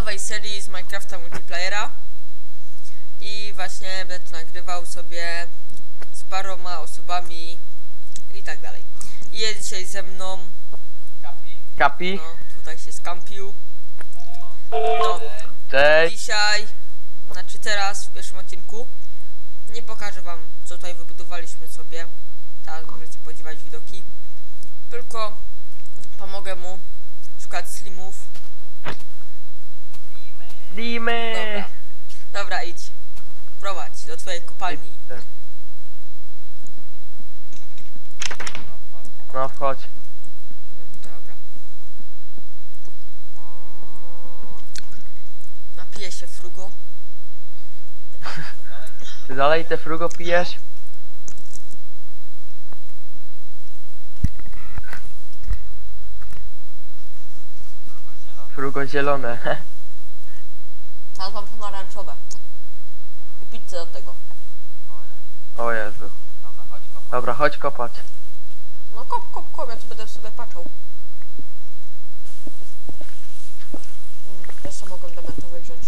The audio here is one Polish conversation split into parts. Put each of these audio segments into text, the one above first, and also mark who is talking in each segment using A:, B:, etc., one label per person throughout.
A: nowej serii z Minecrafta Multiplayera i właśnie będę to nagrywał sobie z paroma osobami i tak dalej. I Jest dzisiaj ze mną,
B: Kapi?
A: no tutaj się skampił. No,
B: Cześć.
A: dzisiaj, znaczy teraz w pierwszym odcinku nie pokażę wam co tutaj wybudowaliśmy sobie. Teraz możecie podziwiać widoki. Tylko pomogę mu szukać slimów.
B: Limy.
A: Dobra. Dobra, idź. Prowadź do twojej kopalni.
B: No wchodź.
A: Dobra. Napiję się frugo.
B: Ty dalej te frugo pijesz? Frugo zielone.
A: Teraz mam pomarańczowe. I pizzę do tego.
B: O Jezu. Dobra, chodź kopać.
A: No kop, kop, kop, ja tu będę sobie patrzał. Mm, jeszcze mogę diamentowy wziąć.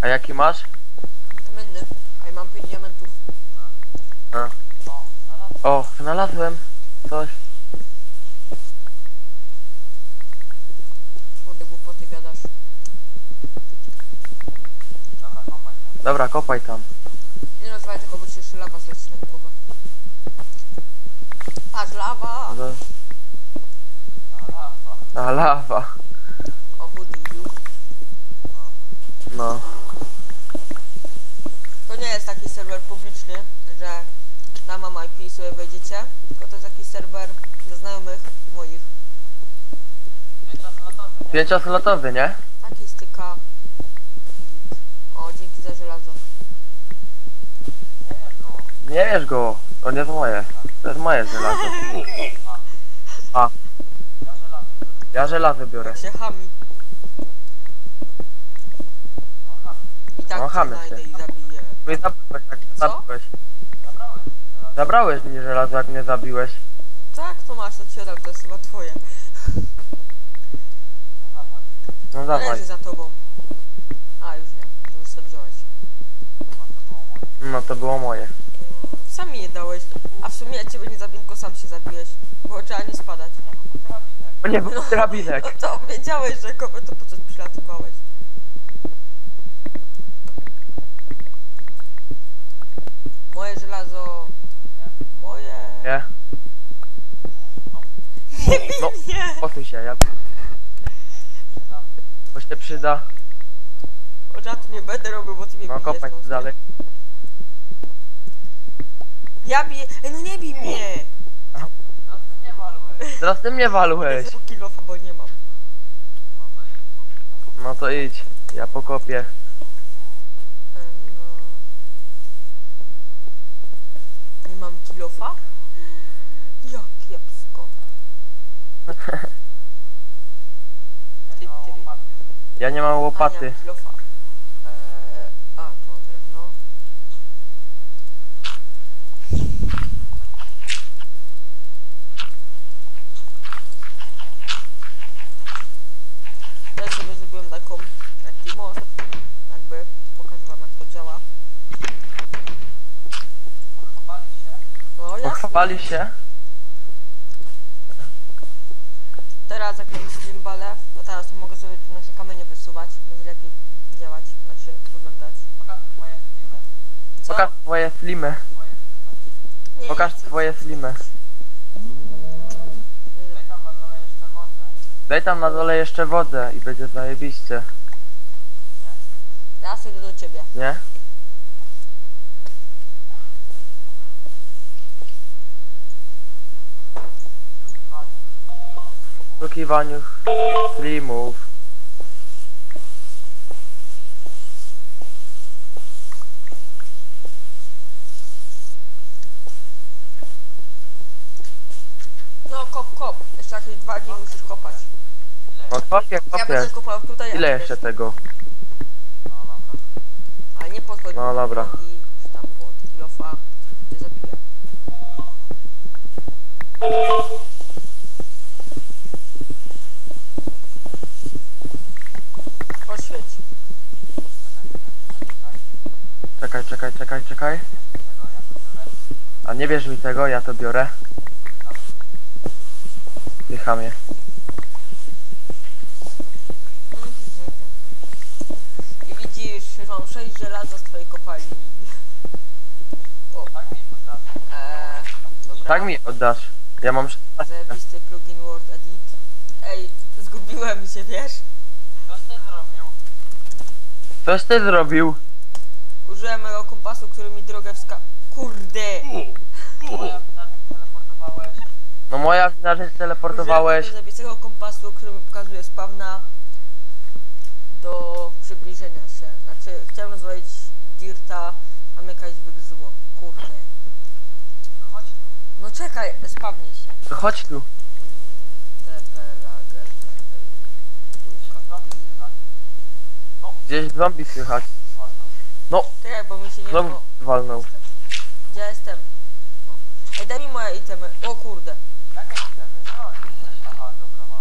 B: A jaki masz?
A: Kamienny. A ja mam 5 diamentów.
B: A. O, znalazłem coś.
A: Kurde, głupoty gadasz.
B: Dobra, kopaj tam.
A: Nie nazywaj tego, bo ci jeszcze lawa zleci na głowę. Patrz, lawa!
B: No. A lawa.
A: O, chududu.
B: No.
A: To nie jest taki serwer publiczny, że na mam IP sobie wejdziecie, tylko to jest taki serwer dla znajomych moich.
B: Pięcioslotowy, nie?
A: Taki styka. O, dzięki za żelazo.
B: Nie wiesz go. To nie jest moje. To jest moje żelazo. A. Ja żelazo biorę.
A: Jak się chami. I tak
B: No,
A: cię
B: chamy
A: znajdę
B: się.
A: i zabiję.
B: Mnie zabiłeś, jak mnie
A: Co?
B: zabiłeś. Zabrałeś mi żelazo, jak mnie zabiłeś.
A: Tak, to masz, to ci oddam, to jest chyba twoje.
B: No dawaj.
A: Leży za tobą. A, już nie, to już sobie wziąłeś.
B: No to było moje.
A: Sam mi je dałeś. A w sumie ja ciebie nie zabiję, tylko sam się zabiłeś. Bo trzeba nie spadać.
B: O nie, był drabinek.
A: No to wiedziałeś, że kopę, to po co przylatywałeś? Moje żelazo. Moje.
B: Nie?
A: Nie bij
B: No.
A: mnie!
B: Posuń się, ja... Bo się przyda.
A: O żartu nie będę robił, bo ty mnie
B: No
A: bijesz.
B: kopać
A: non-stop.
B: dalej.
A: Ja biję. Ej, no nie bij mnie!
B: Teraz ty mnie walłeś.
A: Zero kilofa, bo nie mam.
B: No to idź. Ja pokopię.
A: Em, No. Nie mam kilofa? Jak kiepsko. Ty, ty.
B: Ja nie mam
A: A, nie
B: łopaty.
A: kilofa. Eee, a, tu mam drewno. Ja sobie zrobiłem taką, taki most, jakby pokażę wam jak to działa. No.
B: Pochwali się.
A: Teraz jak mam slimbale, to teraz to mogę sobie tu nasze kamienie wysuwać, będzie lepiej działać, znaczy wyglądać. Co?
B: Pokaż twoje slimy.
A: Nie,
B: Pokaż
A: nie chcę.
B: twoje slimy. Daj tam na dole jeszcze wodę i będzie zajebiście.
A: Teraz idę do ciebie.
B: Nie? W poszukiwaniu slimów.
A: No kop, kop. Jeszcze jakieś dwa dni musisz kopać.
B: No kopię,
A: Ja będę
B: kopię.
A: kopał tutaj. a
B: Ile
A: ty
B: jeszcze tego?
A: Nie podchodź
B: No
A: do
B: dobra.
A: nogi, czy tam pod kilofa. Cię zabiję.
B: Czekaj. A nie bierz mi tego, ja to biorę. Dycham je.
A: I widzisz, mam 6 żelaza z twojej kopalni. O. Eee, dobra.
B: Tak mi oddasz. Ja mam 16.
A: Zajebisty plugin Word Edit. Ej, zgubiłem się, wiesz?
B: Coś ty zrobił?
A: Użyłem mojego kompasu, który mi drogę wska... Kurde!
B: No moja wina, że się teleportowałeś.
A: Użyłem zajebistego kompasu, który mi pokazuje spawna do przybliżenia się. Znaczy, chciałem rozwalić dirta, a mnie jakaś wygryzło. Kurde. No czekaj, spawnie się.
B: To chodź tu. Gdzieś zombie słychać. No,
A: Czekaj, bo mi się nie
B: znowu walnął.
A: Gdzie ja jestem? Ej, daj mi moje itemy. O kurde.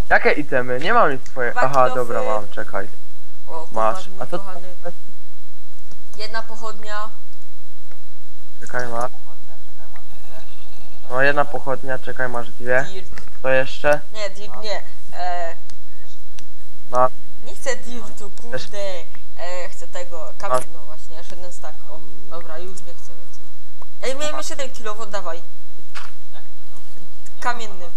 B: Jakie itemy? Nie mam nic twoje.
A: Dwa
B: Aha, dobra, mam, czekaj.
A: O,
B: Masz. A to?
A: kochany. Jedna pochodnia.
B: Czekaj, masz. No jedna pochodnia, czekaj, masz dwie.
A: Dirt.
B: Co jeszcze?
A: Nie, dirt nie. E,
B: Ma.
A: nie chcę dirtu, kurde. E, chcę tego. Kamień, no właśnie, jeszcze jeden stack. O, dobra, już nie chcę więcej. Ej, miałem jeszcze jeden kilo, oddawaj. Kamienny.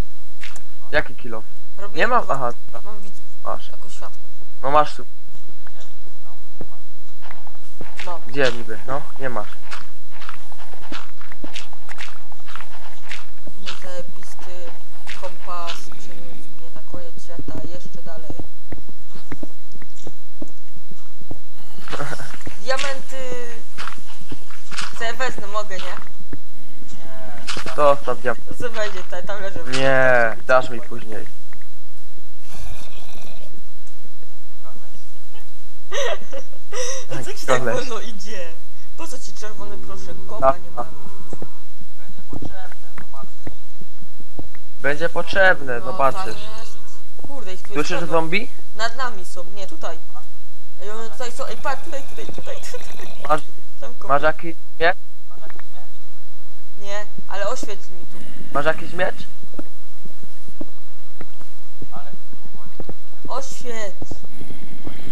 B: Jaki kilo?
A: Robiłem
B: Nie mam,
A: dwa.
B: aha,
A: Mam widzów,
B: masz.
A: jako światło.
B: No masz tu.
A: Mam.
B: Gdzie niby? No, nie masz.
A: Mój zajebisty kompas przeniósł mnie na koniec świata jeszcze dalej. Diamenty... Co wezmę, mogę, nie?
B: To ostatnia.
A: To co będzie, tam, tam leżą.
B: Nie, dasz mi później.
A: Co ci tak
B: Koleś.
A: wolno idzie? Po co ci czerwony proszek? Kopa
B: A,
A: nie ma.
B: Będzie potrzebne,
A: No,
B: zobaczysz.
A: tam jest. Kurde, ich tu jest
B: Słyszysz
A: pełno.
B: zombie?
A: Nad nami są, nie, tutaj. Ej, one tutaj są, ej, patrz, tutaj, tutaj, tutaj, tutaj.
B: Masz,
A: Tam kopa.
B: masz jakiś miecz?
A: Oświetl mi tu.
B: Masz jakiś miecz?
A: Oświetl.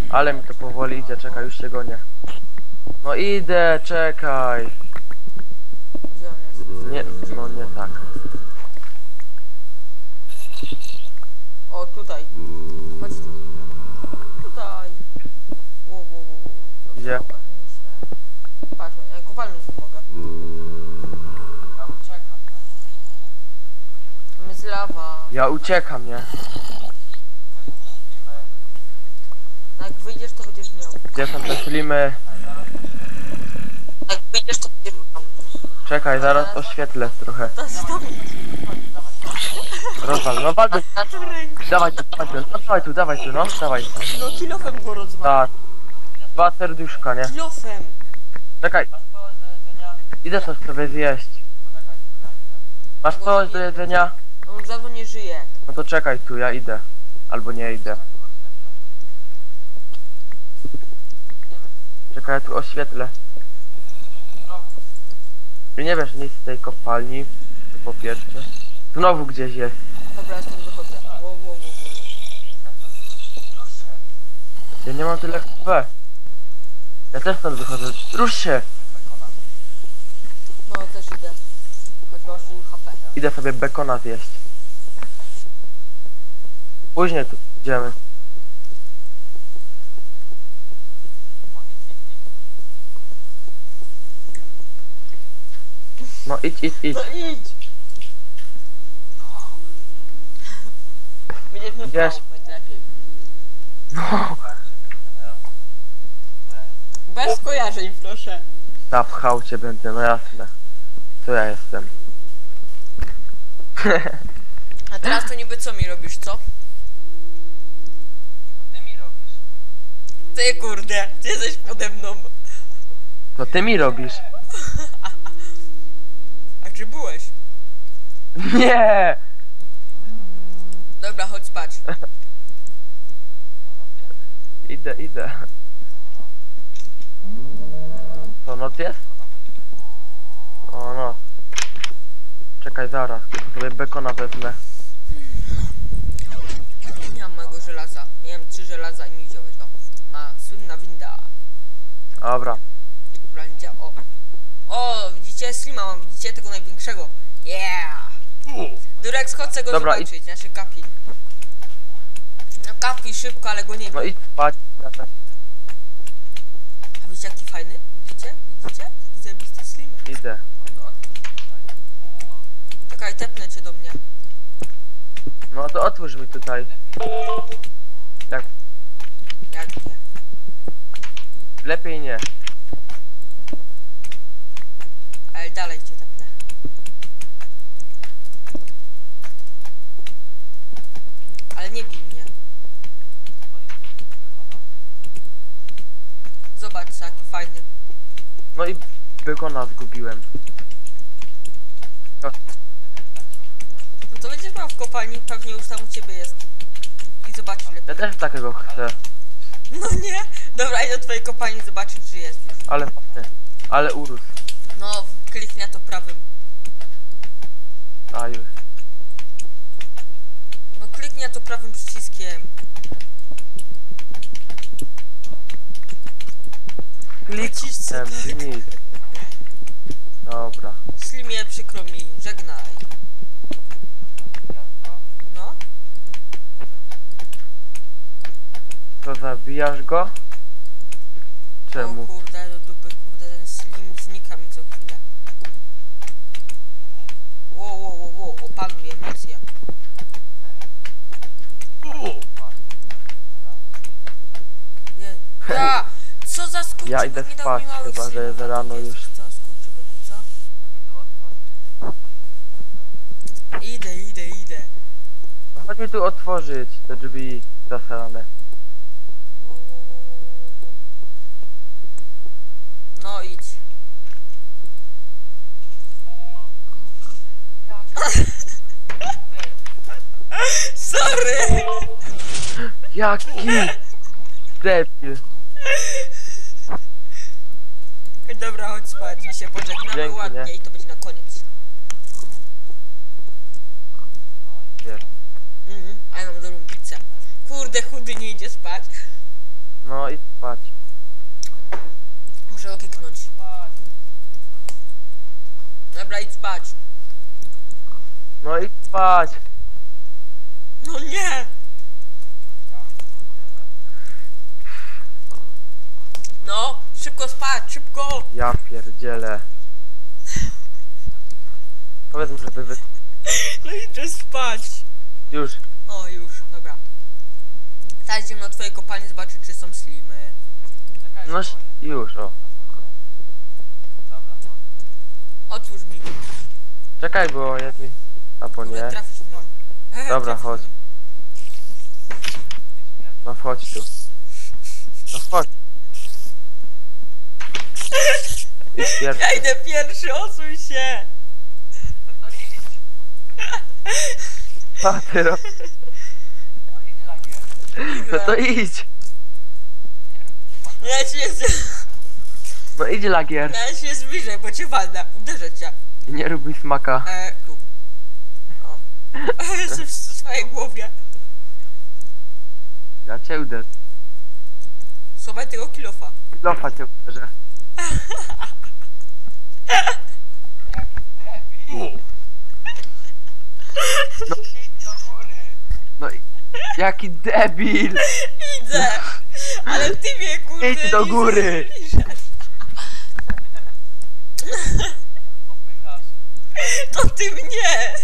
B: Ale mi to powoli idzie, czekaj, już się gonię. No idę, czekaj.
A: Gdzie on jest?
B: Nie, no nie tak.
A: O, tutaj. Chodź tu. Tutaj. Wo, wo, wo, wo. Dobra,
B: Gdzie?
A: ogarnij się. Patrz, ja go walnąć nie mogę. Tam jest lawa.
B: Ja uciekam, nie?
A: No Jak wyjdziesz, to będziesz miał.
B: Gdzie są te filmy?
A: Jak wyjdziesz, to będziesz miał.
B: Czekaj, zaraz oświetlę trochę.
A: To jest tam.
B: Rozwal, no walcz. Dawaj tu, dawaj tu, no, dawaj tu, dawaj tu, no, dawaj.
A: No kilofem go rozwal.
B: Tak. Dwa serduszka, nie?
A: Kilofem.
B: Czekaj. Idę coś sobie zjeść. Masz coś do jedzenia?
A: On dawno nie żyje.
B: No to czekaj tu, ja idę. Albo nie idę. Czekaj, ja tu oświetlę. Ty nie wiesz nic z tej kopalni, to po pierwsze. Znowu gdzieś jest.
A: Dobra, ja stąd wychodzę. Wo, wo, wo, wo.
B: Ja nie mam tyle HP. Ja też stąd wychodzę. Rusz się!
A: No, też idę. Full HP.
B: Idę sobie bekona zjeść. Później tu idziemy. No idź, idź, idź.
A: No idź! Będziesz mnie
B: Idziesz.
A: pchał, będzie lepiej.
B: No,
A: Bez kojarzeń, proszę.
B: zapchał cię będę, no jasne. Co ja jestem?
A: A teraz to niby co mi robisz, co? Ty kurde, ty jesteś pode mną.
B: To ty mi robisz.
A: A czy byłeś?
B: Nie!
A: Dobra, chodź spać.
B: Idę, idę. Co noc jest? Czekaj, zaraz. Sobie bekona wezmę.
A: Nie mam mojego żelaza. Miałem trzy żelaza i mi wziąłeś. O, ma słynna winda.
B: Dobra.
A: Która nie działa. O. o, widzicie Slima mam, widzicie tego największego. Yeah! Durex, chodź go
B: Dobra,
A: zobaczyć, nasze kapi. No kapi szybko, ale go nie
B: No idź spać.
A: A widzicie jaki fajny? Widzicie? Widzicie? Taki zajebisty Slimek.
B: Idę.
A: Czekaj, tepnę cię do mnie.
B: No to otwórz mi tutaj. Jak
A: Jak nie?
B: lepiej nie.
A: Ale dalej cię tepnę. Ale nie bij mnie. Zobacz, jaki fajny.
B: No i bekona zgubiłem.
A: No to będziesz miał w kopalni, pewnie już tam u ciebie jest. I zobaczysz lepiej.
B: Ja też takiego chcę.
A: No nie? Dobra, idę do twojej kopalni zobaczyć, czy jest już.
B: Ale fajny. Ale urósł.
A: No, kliknę to prawym.
B: A już.
A: No kliknij to prawym przyciskiem.
B: Klikłem, nic. Dobra.
A: Slimie, przykro mi, żegnaj. No,
B: To zabijasz go?
A: o
B: Czemu?
A: kurde, do dupy, kurde, ten slim znika mi co chwilę. Wow, wow, wow, wow, opanuj emocje. Je, ja, co za skurczybyk
B: Ja idę
A: mi dał
B: spać,
A: mi mały
B: chyba, że jest rano już.
A: Co, skurczybyku, co? Idę, idę, idę.
B: No chodź mi tu otworzyć te drzwi zasrane.
A: No idź. Sorry!
B: Jaki debil.
A: Dobra, chodź spać i się pożegnamy
B: Dzięki,
A: ładnie
B: nie?
A: i to będzie na koniec.
B: Wiesz.
A: Mhm, a ja mam dobrą pizzę. Kurde, chudy nie idzie spać.
B: No i spać.
A: Muszę go kiknąć. Dobra, idź spać.
B: No i spać.
A: No nie! No, szybko spać, szybko!
B: Ja pierdzielę. Powiedz mu, żeby wy...
A: No idę spać.
B: Już.
A: O, już, dobra. Teraz idziemy na twoje kopalnie zobaczyć, czy są slimy.
B: No już, o.
A: Otwórz mi.
B: Czekaj, bo jak mi... A bo
A: Mogę
B: nie.
A: trafić.
B: Dobra, chodź. No wchodź tu. No wchodź. Idź pierwszy.
A: Ja idę pierwszy, osuń się!
B: Ty robisz? No to idź.
A: Ja się, z...
B: No idź lagier.
A: ja się zbliżę, bo cię walnę. Uderzę cię.
B: Nie rób mi smaka.
A: E, tu. Jestem w swojej głowie.
B: Ja cię uderzę.
A: Słuchaj tego kilofa.
B: Lofa cię uderzę. No, no i... Jaki debil!
A: Idę! Ale ty mnie kurde
B: Idź do góry.
A: To ty mnie!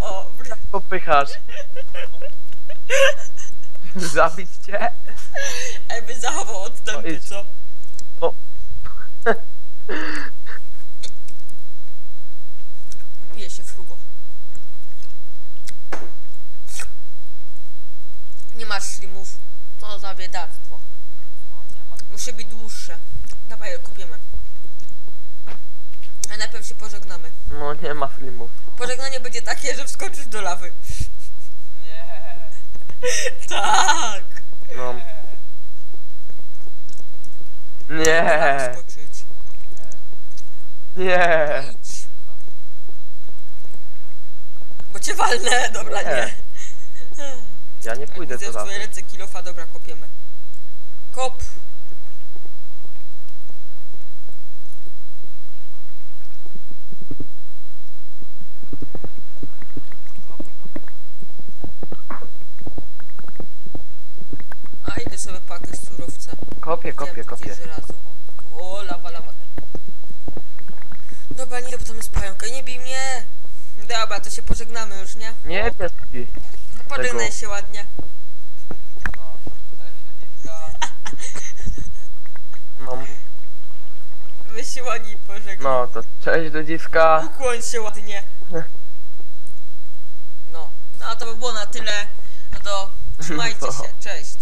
A: O, bra-
B: Popychasz. Zabić cię?
A: jakby zachował odstępy,
B: No idź.
A: co?
B: O.
A: Pije się frugo. Nie masz slimów. To za biedactwo. Musi być dłuższe. Dawaj kupiemy. A najpierw się pożegnamy.
B: No nie ma filmów.
A: Pożegnanie będzie takie, że wskoczysz do lawy. Nie. tak.
B: No. Nie. Nie.
A: Idź. Bo cię walnę, dobra, nie.
B: nie. Ja nie pójdę
A: tak,
B: do
A: lawy.
B: Widzę
A: w ręce kilofa, dobra, kopiemy. Kop. A idę sobie pakę z surowca.
B: Kopię, kopię, kopię.
A: żelazo? O, o, lawa, lawa. Dobra, nie, bo tam jest pająk. Ej, nie bij mnie! Dobra, to się pożegnamy już, nie?
B: Nie, pieski.
A: To Pożegnaj
B: tego.
A: się ładnie.
B: No,
A: Wy się ładnie pożegnaj.
B: no to cześć ludziska.
A: Ukłoń się ładnie. No. To by było na tyle. No to trzymajcie
B: No.
A: się. Cześć.